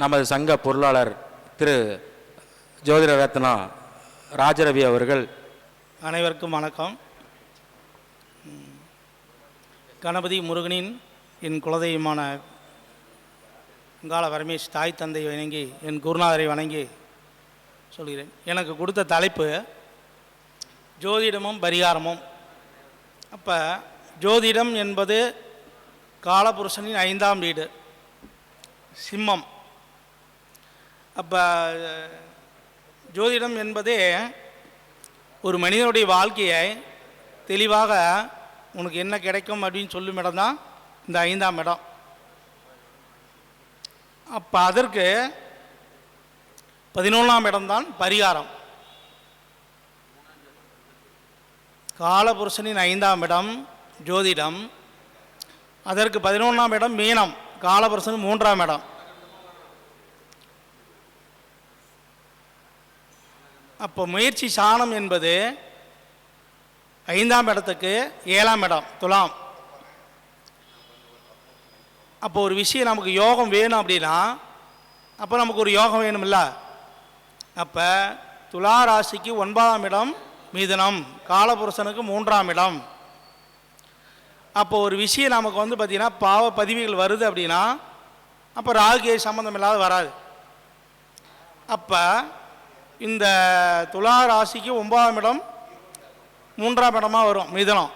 நமது சங்க பொருளாளர் திரு ஜோதிட ரத்னா ராஜரவி அவர்கள். அனைவருக்கும் வணக்கம். கணபதி முருகனின் என் குலதெய்வமான கால பரமேஷ் தாய் தந்தை வணங்கி என் குருநாதரை வணங்கி சொல்கிறேன். எனக்கு கொடுத்த தலைப்பு ஜோதிடமும் பரிகாரமும். அப்போ ஜோதிடம் என்பது காலபுருஷனின் ஐந்தாம் வீடு. சிம்மம். அப்போ ஜோதிடம் என்பதே ஒரு மனிதனுடைய வாழ்க்கையை தெளிவாக உனக்கு என்ன கிடைக்கும் அப்படின்னு சொல்லும் இடம் தான் இந்த ஐந்தாம் இடம். அப்போ அதற்கு பதினொன்றாம் இடம்தான் பரிகாரம். காலபுருஷனின் ஐந்தாம் இடம் ஜோதிடம். அதற்கு பதினொன்றாம் இடம் மீனம் காலபுருஷன் மூன்றாம் இடம். அப்போ முயற்சி சாணம் என்பது ஐந்தாம் இடத்துக்கு ஏழாம் இடம் துலாம். அப்போ ஒரு விஷயம் நமக்கு யோகம் வேணும் அப்படின்னா அப்போ நமக்கு ஒரு யோகம் வேணும்ல. அப்போ துலா ராசிக்கு ஒன்பதாம் இடம் மிதுனம் காலபுருஷனுக்கு மூன்றாம் இடம். அப்போ ஒரு விஷயம் நமக்கு வந்து பார்த்திங்கன்னா பாவ பதிவுகள் வருது அப்படின்னா அப்போ ராகுகே சம்மந்தம் இல்லாத வராது. அப்போ இந்த துலா ராசிக்கு ஒன்பதாம் இடம் மூன்றாம் இடமாக வரும் மிதனம்.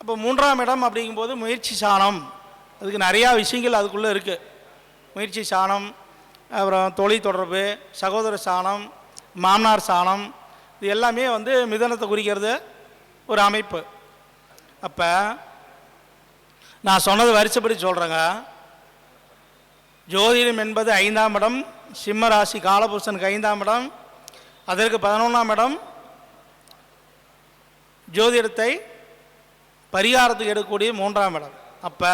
அப்போ மூன்றாம் இடம் அப்படிங்கும்போது முயற்சி சாணம். அதுக்கு நிறையா விஷயங்கள் அதுக்குள்ளே இருக்குது முயற்சி சாணம் அப்புறம் தொழில் தொடர்பு சகோதர சாணம் மாமனார் சாணம் இது எல்லாமே வந்து மிதனத்தை குறிக்கிறது ஒரு அமைப்பு. அப்போ நான் சொன்னது வரிசைப்படி சொல்கிறேங்க ஜோதிடம் என்பது ஐந்தாம் இடம் சிம்ம ராசி காலபுருஷனுக்கு ஐந்தாம் இடம் அதற்கு பதினொன்றாம் இடம். ஜோதிடத்தை பரிகாரத்துக்கு எடுக்கக்கூடிய மூன்றாம் இடம். அப்போ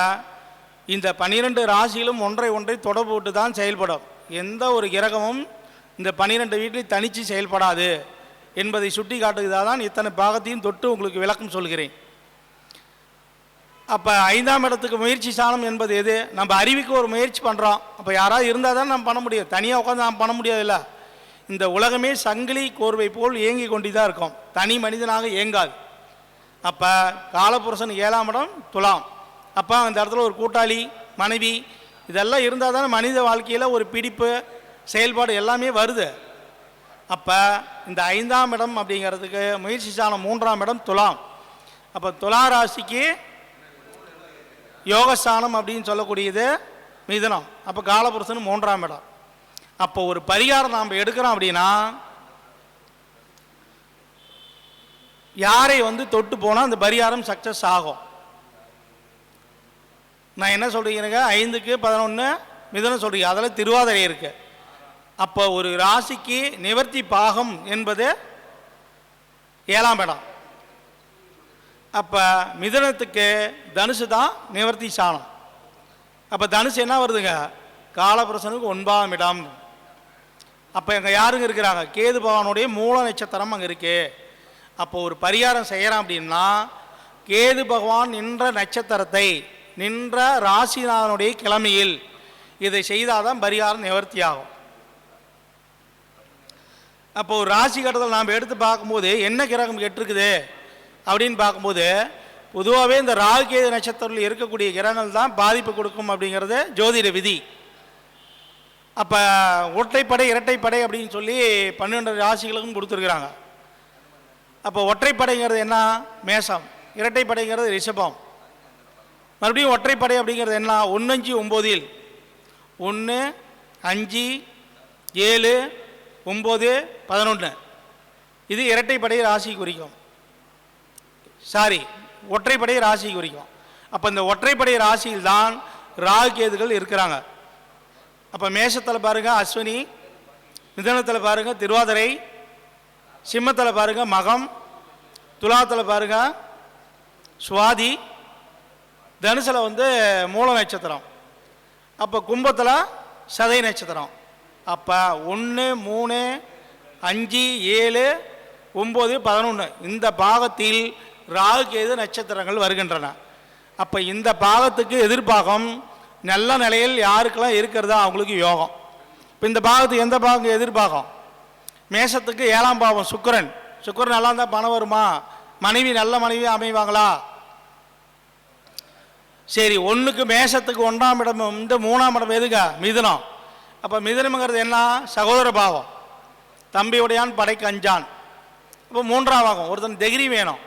இந்த பன்னிரெண்டு ராசியிலும் ஒன்றை ஒன்றை தொடர்பு விட்டு தான் செயல்படும். எந்த ஒரு கிரகமும் இந்த பன்னிரெண்டு வீட்டில் தனித்து செயல்படாது. என்பதை சுட்டி காட்டுகிறதா தான் இத்தனை பாகத்தையும் தொட்டு உங்களுக்கு விளக்கம் சொல்கிறேன். அப்போ ஐந்தாம் இடத்துக்கு முயற்சி சாணம் என்பது எது? நம்ம அறிவுக்கு ஒரு முயற்சி பண்ணுறோம் அப்போ யாராவது இருந்தால் தான் நம்ம பண்ண முடியும். தனியாக உட்காந்து நாம் பண்ண முடியாதுல்ல இந்த உலகமே சங்கிலி கோர்வை போல் இயங்கி கொண்டு தான் இருக்கும். தனி மனிதனாக இயங்காது. அப்போ காலபுருஷன் ஏழாம் இடம் துலாம். அப்போ அந்த இடத்துல ஒரு கூட்டாளி மனைவி இதெல்லாம் இருந்தால் தானே மனித வாழ்க்கையில் ஒரு பிடிப்பு செயல்பாடு எல்லாமே வருது. அப்போ இந்த ஐந்தாம் இடம் அப்படிங்கிறதுக்கு முயற்சி சாணம் மூன்றாம் இடம் துலாம். அப்போ துலா ராசிக்கு யோகஸ்தானம் அப்படின்னு சொல்லக்கூடியது மிதனம். அப்போ காலபுருஷன் மூன்றாம் இடம். அப்போ ஒரு பரிகாரம் நாம் எடுக்கிறோம் அப்படின்னா யாரை வந்து தொட்டு போனால் அந்த பரிகாரம் சக்ஸஸ் ஆகும்? நான் என்ன சொல்கிறீங்க ஐந்துக்கு பதினொன்று மிதனம் சொல்கிறீங்க அதில் திருவாதிரை இருக்கு. அப்போ ஒரு ராசிக்கு நிவர்த்தி பாகம் என்பது ஏழாம் இடம். அப்போ மிதனத்துக்கு தனுசு தான் நிவர்த்தி சாணம். அப்போ தனுசு என்ன வருதுங்க? காலபுரசனுக்கு ஒன்பதாம் இடம். அப்போ எங்கே யாருங்க இருக்கிறாங்க? கேது பகவானுடைய மூல நட்சத்திரம் அங்கே இருக்குது அப்போ ஒரு பரிகாரம் செய்கிறோம் அப்படின்னா கேது பகவான் நின்ற நட்சத்திரத்தை நின்ற ராசிநாதனுடைய கிழமையில் இதை செய்தாதான் பரிகாரம் நிவர்த்தி ஆகும். அப்போ ஒரு ராசி கட்டத்தில் நாம் எடுத்து பார்க்கும்போது என்ன கிரகம் கெட்டிருக்குது? அப்படின்னு பார்க்கும்போது பொதுவாகவே இந்த ராகுகேது நட்சத்திரத்தில் இருக்கக்கூடிய கிரகங்கள் தான் பாதிப்பு கொடுக்கும் அப்படிங்கிறது ஜோதிட விதி. அப்போ ஒற்றைப்படை இரட்டைப்படை அப்படின்னு சொல்லி பன்னெண்டு ராசிகளுக்கும் கொடுத்துருக்குறாங்க. அப்போ ஒற்றைப்படைங்கிறது என்ன? மேஷம். இரட்டைப்படைங்கிறது ரிஷபம். மறுபடியும் ஒற்றைப்படை அப்படிங்கிறது என்ன? ஒன்று அஞ்சு ஒம்போதில். ஒன்று அஞ்சு ஏழு ஒம்பது பதினொன்று இது இரட்டைப்படை ராசி குறிக்கும். சாரி ஒற்றைப்படை ராசி குறிக்கும் அப்போ இந்த ஒற்றைப்படை ராசியில் தான் ராகு கேதுகள் இருக்கிறாங்க. அப்போ மேஷத்தில் பாருங்க அஸ்வினி மிதனத்தில் பாருங்கள் திருவாதிரை சிம்மத்தில் பாருங்க மகம் துலாத்தில் பாருங்க சுவாதி தனுசில் வந்து மூல நட்சத்திரம். அப்போ கும்பத்தில் சதை நட்சத்திரம். அப்போ ஒன்று மூணு அஞ்சு ஏழு ஒம்பது பதினொன்று இந்த பாகத்தில் ராகு கேது நட்சத்திரங்கள் வருகின்றன. அப்போ இந்த பாகத்துக்கு எதிர்பாகம் நல்ல நிலையில் யாருக்கெல்லாம் இருக்கிறதா? அவங்களுக்கு யோகம். இப்போ இந்த பாகத்துக்கு எந்த பாகம் எதிர்பாகம்? மேஷத்துக்கு ஏழாம் பாவம் சுக்கரன். சுக்கிரன் நல்லா இருந்தால் பணம் வருமா? மனைவி நல்ல மனைவி அமைவாங்களா? சரி ஒன்றுக்கு மேஷத்துக்கு ஒன்றாம் இடம் இந்த மூணாம் இடம் எதுங்க? மிதுனம். அப்போ மிதுனம்ங்கிறது என்ன? சகோதர பாவம் தம்பியுடையான் படைக்கு அஞ்சான். இப்போ மூன்றாம் பாகம் ஒருத்தன் டிகிரி வேணும்.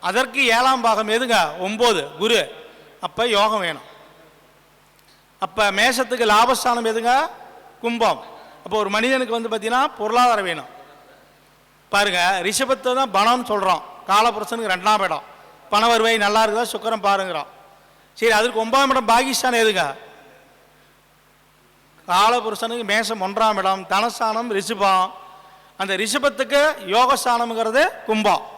அதற்கு ஏழாம் பாகம் எதுங்க? ஒம்பது. குரு. அப்போ யோகம் வேணும். அப்போ மேஷத்துக்கு லாபஸ்தானம் எதுங்க? கும்பம். அப்போ ஒரு மனிதனுக்கு வந்து பார்த்தீங்கன்னா பொருளாதாரம் வேணும். பாருங்க ரிஷபத்தை தான் பணம்னு சொல்கிறோம் காலபுருஷனுக்கு ரெண்டாம் இடம். பண வருவாய் நல்லா இருக்குதா? சுக்கரம் பாருங்கிறோம். சரி அதுக்கு ஒன்பதாம் இடம் பாகிஸ்தான் எதுங்க? காலபுருஷனுக்கு மேஷம் ஒன்றாம் இடம். தனஸ்தானம் ரிஷபம். அந்த ரிஷபத்துக்கு யோகஸ்தானம்ங்கிறது கும்பம்.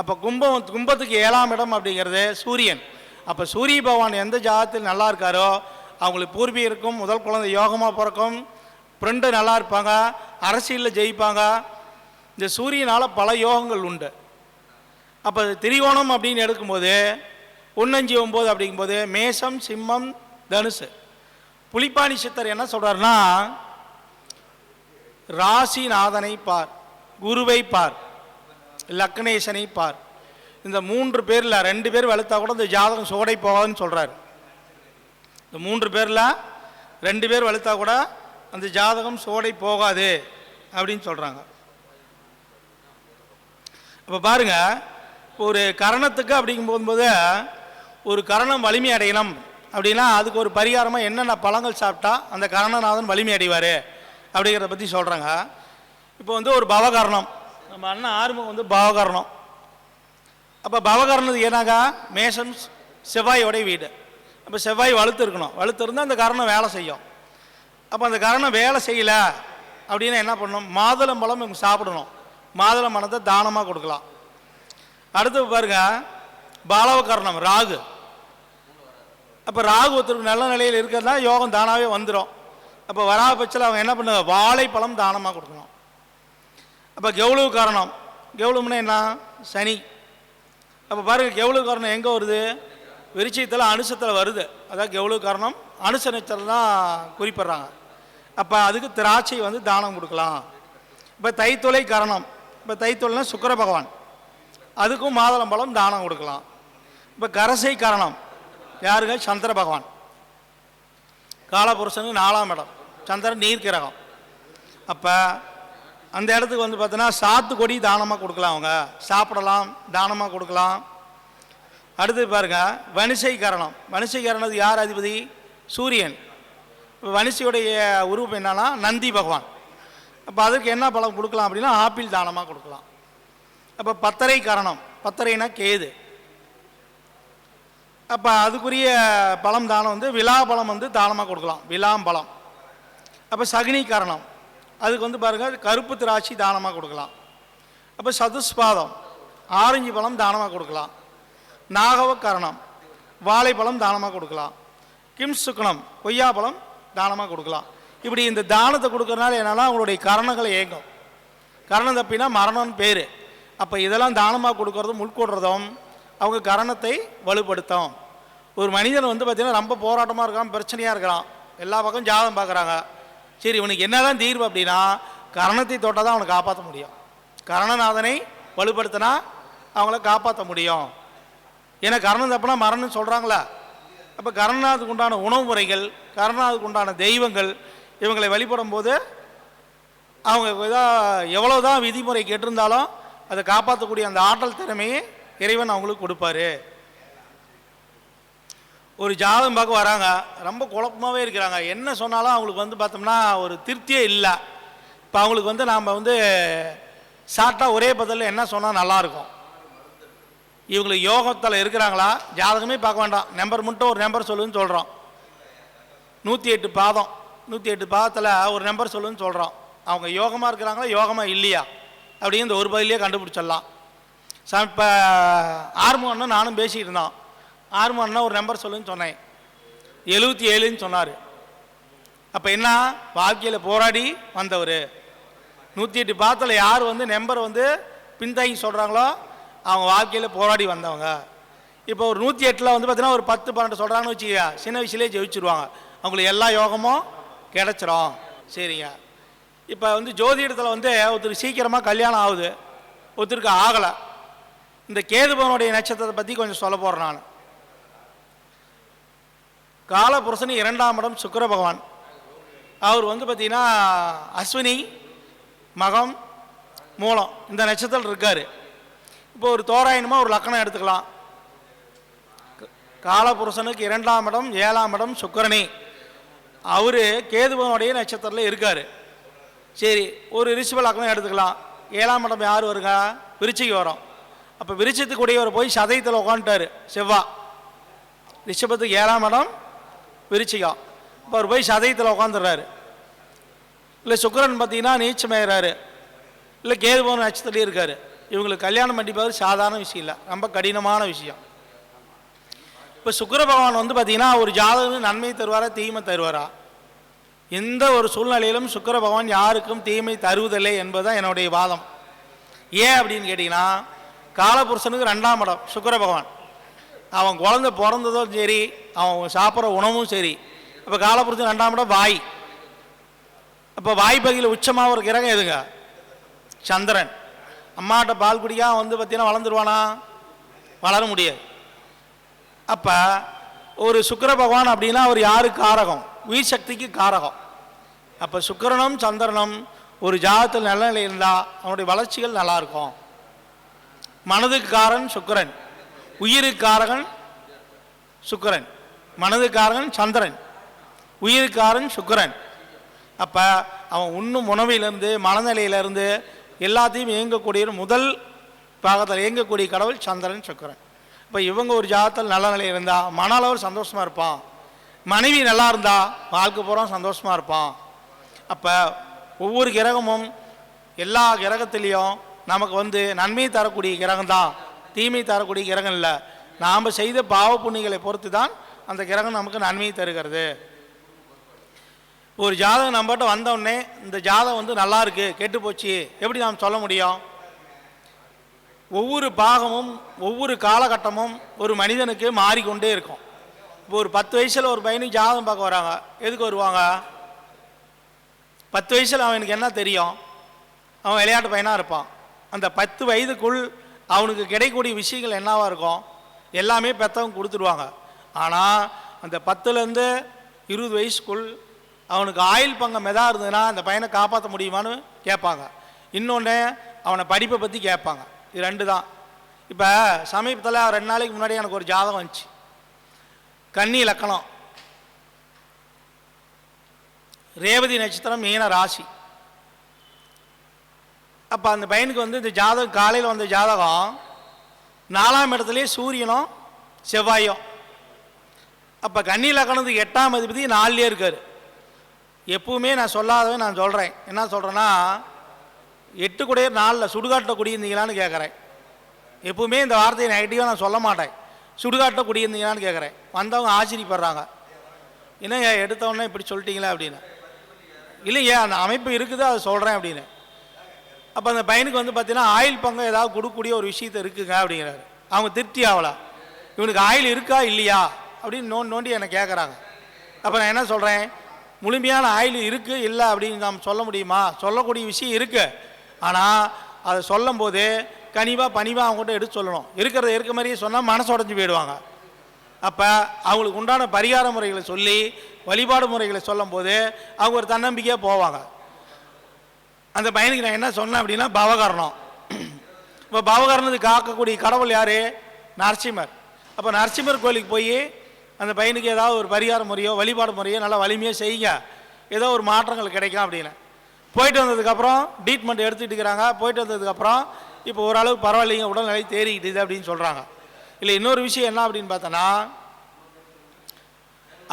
அப்போ கும்பம் கும்பத்துக்கு ஏழாம் இடம் அப்படிங்கிறது சூரியன். அப்போ சூரிய பகவான் எந்த ஜாதத்தில் நல்லா இருக்காரோ அவங்களுக்கு பூர்வீகருக்கும் முதல் குழந்தை யோகமாக பிறக்கும் ஃப்ரெண்டு நல்லா இருப்பாங்க அரசியலில் ஜெயிப்பாங்க. இந்த சூரியனால் பல யோகங்கள் உண்டு. அப்போ திரிகோணம் அப்படின்னு எடுக்கும்போது ஒன்னஞ்சு ஒம்பது அப்படிங்கும்போது மேஷம் சிம்மம் தனுசு. புலிப்பாணி சித்தர் என்ன சொல்கிறாருன்னா ராசிநாதனை பார் குருவை பார். லக்னேசனை பார். இந்த மூன்று பேரில் ரெண்டு பேர் வலுத்தா கூட இந்த ஜாதகம் சோடை போகாதுன்னு சொல்கிறாரு இந்த மூன்று பேரில் ரெண்டு பேர் வலுத்தா கூட அந்த ஜாதகம் சோடை போகாது அப்படின்னு சொல்கிறாங்க இப்போ பாருங்கள் ஒரு கரணத்துக்கு அப்படிங்கும் போகும்போது ஒரு கரணம் வலிமை அடையணும் அப்படின்னா அதுக்கு ஒரு பரிகாரமாக என்னென்ன பழங்கள் சாப்பிட்டா அந்த கரணநாதன் வலிமை அடைவார் அப்படிங்கிறத பற்றி சொல்கிறாங்க இப்போ வந்து ஒரு பவகரணம். நம்ம அண்ணன் ஆறுமுகம் வந்து பாவகரணம். அப்போ பவகரணத்துக்கு என்னங்க மேஷம் செவ்வாயோடைய வீடு. அப்போ செவ்வாய் வலுத்து இருக்கணும் வலுத்து இருந்தால் அந்த கரணம் வேலை செய்யும். அப்போ அந்த கரணம் வேலை செய்யலை அப்படின்னா என்ன பண்ணணும் மாதுளம்பழம் இவங்க சாப்பிடணும். மாதுளம்பழத்தை தானமாக கொடுக்கலாம். அடுத்து பாருங்க பாலவகரணம் ராகு. அப்போ ராகு ஒருத்தருக்கு நல்ல நிலையில் இருக்கிறதுனா யோகம் தானாகவே வந்துடும் அப்போ வராபட்சத்தில் அவங்க என்ன பண்ணுவாங்க? வாழைப்பழம் தானமாக கொடுக்கணும். அப்போ கெவ்வளவு காரணம். கெவ்வளவுனா என்ன? சனி. அப்போ பாருங்க கெவ்வளவு காரணம் எங்கே வருது? விருச்சியத்தில் அனுசத்தில் வருது. அதான் கெவ்வளவு காரணம். அனுச நட்சத்திரம் தான் குறிப்பிட்றாங்க. அப்போ அதுக்கு திராட்சை வந்து தானம் கொடுக்கலாம். இப்போ தைத்தொலை காரணம். இப்போ தைத்தொலைனா சுக்கர பகவான். அதுக்கும் மாதுளம்பழம் தானம் கொடுக்கலாம். இப்போ கரசை காரணம். யாருங்க? சந்திர பகவான். காலபுருஷனுக்கு நாலாம் இடம். சந்திரன் நீர் கிரகம் அப்போ அந்த இடத்துக்கு வந்து பார்த்தோன்னா சாத்துக்கொடி தானமாக கொடுக்கலாம் அவங்க. சாப்பிடலாம் தானமாக கொடுக்கலாம். அடுத்து பாருங்க வனிசை கரணம் வனிசை கரணத்துக்கு யார் அதிபதி? சூரியன். இப்போ வனிசையுடைய உருவம் என்னன்னா நந்தி பகவான். அப்போ அதுக்கு என்ன பழம் கொடுக்கலாம் அப்படின்னா ஆப்பிள் தானமாக கொடுக்கலாம். அப்போ பத்தரை கரணம். பத்தரைனா கேது. அப்போ அதுக்குரிய பழம் தானம் வந்து விழாபழம் வந்து தானமாக கொடுக்கலாம். விழாம்பழம் அப்போ சகுனி கரணம். அதுக்கு வந்து பாருங்கள் கருப்பு திராட்சை தானமாக கொடுக்கலாம். அப்போ சதுஸ்பாதம் ஆரஞ்சு பழம் தானமாக கொடுக்கலாம். நாகவக்கரணம் கரணம் வாழைப்பழம் தானமாக கொடுக்கலாம். கிம் சுக்கணம் கொய்யாப்பழம் தானமாக கொடுக்கலாம். இப்படி இந்த தானத்தை கொடுக்கறனால என்னென்னா அவங்களுடைய கரணங்களை ஏங்கும் கரணம் தப்பினா மரணம்னு பேர். அப்போ இதெல்லாம் தானமாக கொடுக்கறதும் உட்கொடுறதும் அவங்க கரணத்தை வலுப்படுத்தும். ஒரு மனிதன் வந்து பார்த்திங்கன்னா ரொம்ப போராட்டமாக இருக்கான் பிரச்சனையாக இருக்கிறான் எல்லா பக்கம் ஜாதகம் பார்க்குறாங்க சரி இவனுக்கு என்னதான் தீர்வு அப்படின்னா கரணத்தை தொட்டால் தான் அவனை காப்பாற்ற முடியும். கரணநாதனை வலுப்படுத்தினா அவங்கள காப்பாற்ற முடியும். ஏன்னா கரணம் தப்புனா மரணம்னு சொல்கிறாங்களா அப்போ கரணநாதுக்கு உண்டான உணவு முறைகள் கரணநாதுக்கு உண்டான தெய்வங்கள் இவங்களை வழிபடும் போது அவங்க எவ்வளோ தான் விதிமுறை கேட்டிருந்தாலும் அதை காப்பாற்றக்கூடிய அந்த ஆற்றல் திறமையை இறைவன் அவங்களுக்கு கொடுப்பாரு. ஒரு ஜாதகம் பார்க்க வராங்க. ரொம்ப குழப்பமாகவே இருக்கிறாங்க. என்ன சொன்னாலும் அவங்களுக்கு வந்து பார்த்தோம்னா ஒரு திருப்தியே இல்லை. இப்போ அவங்களுக்கு வந்து நாம் வந்து ஷார்ட்டாக ஒரே பதிலில் என்ன சொன்னால் நல்லாயிருக்கும் இவங்களுக்கு யோகத்தில் இருக்கிறாங்களா? ஜாதகமே பார்க்க வேண்டாம். நம்பர் மட்டும் ஒரு நம்பர் சொல்லுன்னு சொல்கிறோம் நூற்றி எட்டு பாதம். நூற்றி எட்டு பாதத்தில் ஒரு நம்பர் சொல்லுன்னு சொல்கிறோம் அவங்க யோகமாக இருக்கிறாங்களா? யோகமாக இல்லையா? அப்படின்னு இந்த ஒரு பதிலே கண்டுபிடிச்சிடலாம். இப்போ ஆர்மு நானும் பேசிகிட்டு இருந்தோம். ஆர்மு அண்ணன் ஒரு நம்பர் சொல்லுன்னு சொன்னேன். எழுபத்தி ஏழுன்னு சொன்னார். அப்போ என்ன? வாழ்க்கையில் போராடி வந்தவர். நூற்றி எட்டு பாத்தில் யார் வந்து நம்பர் வந்து பின்தங்கி சொல்கிறாங்களோ அவங்க வாழ்க்கையில் போராடி வந்தவங்க. இப்போ ஒரு நூற்றி எட்டில் வந்து பார்த்தீங்கன்னா ஒரு பத்து பன்னெண்டு சொல்கிறாங்கன்னு வச்சுக்க சின்ன வயசுலேயே ஜெயிச்சிருவாங்க. அவங்களுக்கு எல்லா யோகமும் கிடச்சிரும். சரிங்க. இப்போ வந்து ஜோதிடத்தில் வந்து ஒருத்தருக்கு சீக்கிரமாக கல்யாணம் ஆகுது. ஒருத்தருக்கு ஆகலை. இந்த கேதுபவனுடைய நட்சத்திரத்தை பற்றி கொஞ்சம் சொல்ல போகிறேன் நான். காலபுருஷன் இரண்டாம் இடம் சுக்கர பகவான். அவர் வந்து பார்த்தீங்கன்னா அஸ்வினி மகம் மூலம் இந்த நட்சத்திரம் இருக்கார். இப்போ ஒரு தோராயணமாக ஒரு லக்கணம் எடுத்துக்கலாம். க- காலபுருஷனுக்கு இரண்டாம் இடம் ஏழாம் இடம் சுக்கிரனே. அவர் கேதுபவனுடைய நட்சத்திரத்தில் இருக்கார். சரி ஒரு ரிஷப லக்கணம் எடுத்துக்கலாம். ஏழாம் இடம் யார் வருங்க விருச்சிக்கு வரும். அப்போ விருச்சத்துக்குடையவர் போய் சதயத்தில் உட்காந்துட்டாரு செவ்வா. ரிஷபத்துக்கு ஏழாம் இடம் விருச்சிகம் இப்போ அவர் போய் சதயத்தில் உட்காந்துடுறாரு இல்லை சுக்கிரன் பார்த்தீங்கன்னா நீச்சமேறாரு. இல்லை கேதுபவன் நட்சத்திரத்திலே இருக்காரு. இவங்களுக்கு கல்யாணம் பண்ணிப்பது சாதாரண விஷயம் இல்லை. ரொம்ப கடினமான விஷயம். இப்போ சுக்கர பகவான் வந்து பார்த்தீங்கன்னா ஒரு ஜாதகம் நன்மை தருவாரா தீமை தருவாரா? எந்த ஒரு சூழ்நிலையிலும் சுக்கர பகவான் யாருக்கும் தீமை தருவதில்லை என்பதுதான் என்னுடைய வாதம். ஏன் அப்படின்னு கேட்டிங்கன்னா காலபுருஷனுக்கு ரெண்டாம் இடம் சுக்கர பகவான். அவன் குழந்த பிறந்ததும் சரி அவன் சாப்பிட்ற உணவும் சரி. இப்போ காலபுருஷன் ரெண்டாம் இடம் வாய். அப்போ வாய் பகுதியில் உச்சமாக ஒரு கிரகம் எதுங்க? சந்திரன். அம்மாட்ட பால் குடிக்கா வந்து பார்த்தீங்கன்னா வளர்ந்துருவானா? வளர முடியாது. அப்போ ஒரு சுக்கிர பகவான் அப்படின்னா அவர் யாரு? காரகம். உயிர் சக்திக்கு காரகம். அப்போ சுக்கரனும் சந்திரனும் ஒரு ஜாதத்தில் நல்ல நிலை இருந்தால் அவனுடைய வளர்ச்சிகள் நல்லாயிருக்கும் மனதுக்கு காரன் சுக்கிரன். உயிருக்காரகன் சுக்கரன் மனதுக்காரகன் மனதுக்காரன் சந்திரன் உயிருக்காரன் சுக்கரன். அப்போ அவன் உண்ணும் உணவிலிருந்து மனநிலையிலிருந்து எல்லாத்தையும் இயங்கக்கூடிய முதல் பாகத்தில் இயங்கக்கூடிய கடவுள் சந்திரன் சுக்கரன். இப்போ இவங்க ஒரு ஜாதத்தில் நல்ல நிலையில் இருந்தால் மன அளவில் சந்தோஷமாக இருப்பான். மனைவி நல்லா இருந்தால் வாழ்க்கை பூரா சந்தோஷமாக இருப்பான். அப்போ ஒவ்வொரு கிரகமும் எல்லா கிரகத்திலையும் நமக்கு வந்து நன்மை தரக்கூடிய கிரகம் தான் தீமை தரக்கூடிய கிரகம் இல்லை. நாம் செய்த பாவ புண்ணியங்களை பொறுத்து தான் அந்த கிரகம் நமக்கு நன்மையை தருகிறது. ஒரு ஜாதகம் நம்மகிட்ட வந்த இந்த ஜாதகம் வந்து நல்லா இருக்குது கெட்டு போச்சு எப்படி நாம் சொல்ல முடியும்? ஒவ்வொரு பாகமும் ஒவ்வொரு காலகட்டமும் ஒரு மனிதனுக்கு மாறிக்கொண்டே இருக்கும். இப்போ ஒரு பத்து வயசில் ஒரு பையனுக்கு ஜாதகம் பார்க்க வராங்க. எதுக்கு வருவாங்க? பத்து வயசில் அவனுக்கு என்ன தெரியும்? அவன் விளையாட்டு பையனாக இருப்பான். அந்த பத்து வயதுக்குள் அவனுக்கு கிடைக்கக்கூடிய விஷயங்கள் என்னவாக இருக்கும்? எல்லாமே பெற்றவங்க கொடுத்துருவாங்க. ஆனால் அந்த பத்துலேருந்து இருபது வயசுக்குள் அவனுக்கு ஆயில் பங்கம் எதா இருந்ததுன்னா அந்த பையனை காப்பாற்ற முடியுமான்னு கேட்பாங்க. இன்னொன்று அவனை படிப்பை பற்றி கேட்பாங்க. இது ரெண்டு தான். இப்போ சமீபத்தில் ரெண்டு நாளைக்கு முன்னாடி எனக்கு ஒரு ஜாதகம் வந்துச்சு. கன்னி லக்கணம். ரேவதி நட்சத்திரம் மீன ராசி. அப்போ அந்த பையனுக்கு வந்து இந்த ஜாதகம் காலையில் வந்த ஜாதகம் நாலாம் இடத்துலேயே சூரியனும் செவ்வாயும். அப்போ கன்னி லக்கணத்துக்கு எட்டாம் அதிபதி நாலுலேயே இருக்கார். எப்பவுமே நான் சொல்லாதவன் நான் சொல்கிறேன் என்ன சொல்கிறேன்னா எட்டு கூடைய நாளில் சுடுகாட்டில் குடியிருந்தீங்களான்னு கேட்குறேன் எப்பவுமே இந்த வார்த்தையை நெகட்டிவாக நான் சொல்ல மாட்டேன். சுடுகாட்டில் குடியிருந்தீங்களான்னு கேட்குறேன் வந்தவங்க ஆச்சரியப்படுறாங்க. என்னங்க எடுத்தவொடனே இப்படி சொல்லிட்டீங்களா அப்படின்னு. இல்லையே அந்த அமைப்பு இருக்குது அதை சொல்கிறேன் அப்படின்னு. அப்போ அந்த பையனுக்கு வந்து பார்த்தீங்கன்னா ஆயில் பங்கம் ஏதாவது கொடுக்கக்கூடிய ஒரு விஷயத்த இருக்குங்க அப்படிங்கிறாரு. அவங்க திருப்தி ஆகலாம் இவனுக்கு ஆயில் இருக்கா இல்லையா அப்படின்னு நோண்டி நோண்டி என்னை கேட்குறாங்க அப்போ நான் என்ன சொல்கிறேன் முழுமையான ஆயில் இருக்குது இல்லை அப்படின்னு நாம் சொல்ல முடியுமா? சொல்லக்கூடிய விஷயம் இருக்குது ஆனால் அதை சொல்லும் போது கனிவாக பணிவாக அவங்ககிட்ட எடுத்து சொல்லணும். இருக்கிறத இருக்க மாதிரியே சொன்னால் மனசு உடஞ்சி போயிடுவாங்க. அப்போ அவங்களுக்கு உண்டான பரிகார முறைகளை சொல்லி வழிபாடு முறைகளை சொல்லும்போது அவங்க ஒரு தன்னம்பிக்கையாக போவாங்க. அந்த பையனுக்கு நான் என்ன சொன்னேன் அப்படின்னா பவகரணம். இப்போ பவகரணத்துக்கு காக்கக்கூடிய கடவுள் யார்? நரசிம்மர். அப்போ நரசிம்மர் கோயிலுக்கு போய் அந்த பையனுக்கு ஏதாவது ஒரு பரிகார முறையோ வழிபாடு முறையோ நல்லா வலிமையாக செய்யுங்க. ஏதோ ஒரு மாற்றங்கள் கிடைக்கும் அப்படின்னு. போயிட்டு வந்ததுக்கப்புறம் ட்ரீட்மெண்ட் எடுத்துகிட்டு இருக்கிறாங்க. போயிட்டு வந்ததுக்கப்புறம் இப்போ ஓரளவு பரவாயில்லைங்க உடல்நிலை தேறிக்கிட்டுது அப்படின்னு சொல்கிறாங்க இல்லை இன்னொரு விஷயம் என்ன அப்படின்னு பார்த்தோன்னா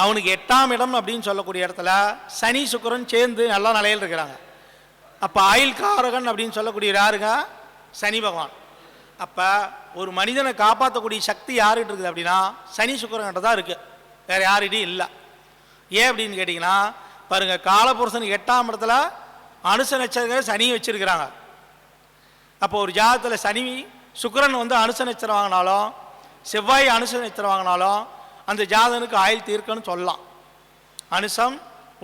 அவனுக்கு எட்டாம் இடம் அப்படின்னு சொல்லக்கூடிய இடத்துல சனி சுக்கிரன் சேர்ந்து நல்லா நிலையில் இருக்கிறாங்க. அப்போ ஆயுள் காரகன் அப்படின்னு சொல்லக்கூடிய யாருங்க? சனி பகவான். அப்போ ஒரு மனிதனை காப்பாற்றக்கூடிய சக்தி யார்கிட்ட இருக்குது அப்படின்னா சனி சுக்கரங்கிட்ட தான் இருக்குது வேறு யார்கிட்டையும் இல்லை. ஏன் அப்படின்னு கேட்டிங்கன்னா பாருங்கள் காலபுருஷனுக்கு எட்டாம் இடத்துல அனுச நட்சத்திரம் சனி வச்சுருக்கிறாங்க. அப்போ ஒரு ஜாதகத்தில் சனி சுக்கரன் வந்து அனுச நட்சத்திரம் வாங்கினாலும் செவ்வாய் அனுச நட்சத்திரம் வாங்கினாலும் அந்த ஜாதகனுக்கு ஆயுள் தீர்க்கன்னு சொல்லலாம். அனுசம்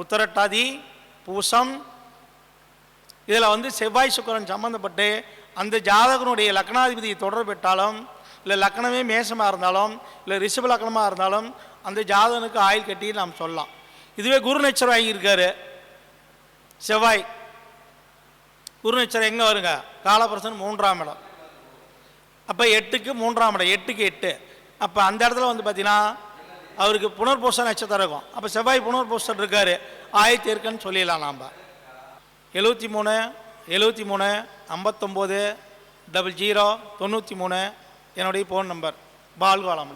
உத்தரட்டாதி பூசம் இதில் வந்து செவ்வாய் சுக்கரன் சம்மந்தப்பட்டு அந்த ஜாதகனுடைய லக்னாதிபதியை தொடர்பு பெற்றாலும் இல்லை லக்னமே மேசமாக இருந்தாலும் இல்லை ரிஷப லக்னமாக இருந்தாலும் அந்த ஜாதகனுக்கு ஆயுள் கட்டி நாம் சொல்லலாம். இதுவே குரு நட்சத்திரம் வாங்கியிருக்காரு. செவ்வாய். குரு நட்சத்திரம் எங்கே வருங்க? காலபுரசன் மூன்றாம் இடம். அப்போ எட்டுக்கு மூன்றாம் இடம். எட்டுக்கு எட்டு. அப்போ அந்த இடத்துல வந்து பார்த்தீங்கன்னா அவருக்கு புனர்பூச நட்சத்திரம் இருக்கும். அப்போ செவ்வாய் புனர்பூசன் இருக்காரு. ஆயிரத்தி இருக்குன்னு சொல்லிடலாம் நாம். எழுபத்தி மூணு எழுபத்தி மூணு ஐம்பத்தொம்போது டபுள் ஜீரோ தொண்ணூற்றி மூணு என்னுடைய ஃபோன் நம்பர் பால்காலம்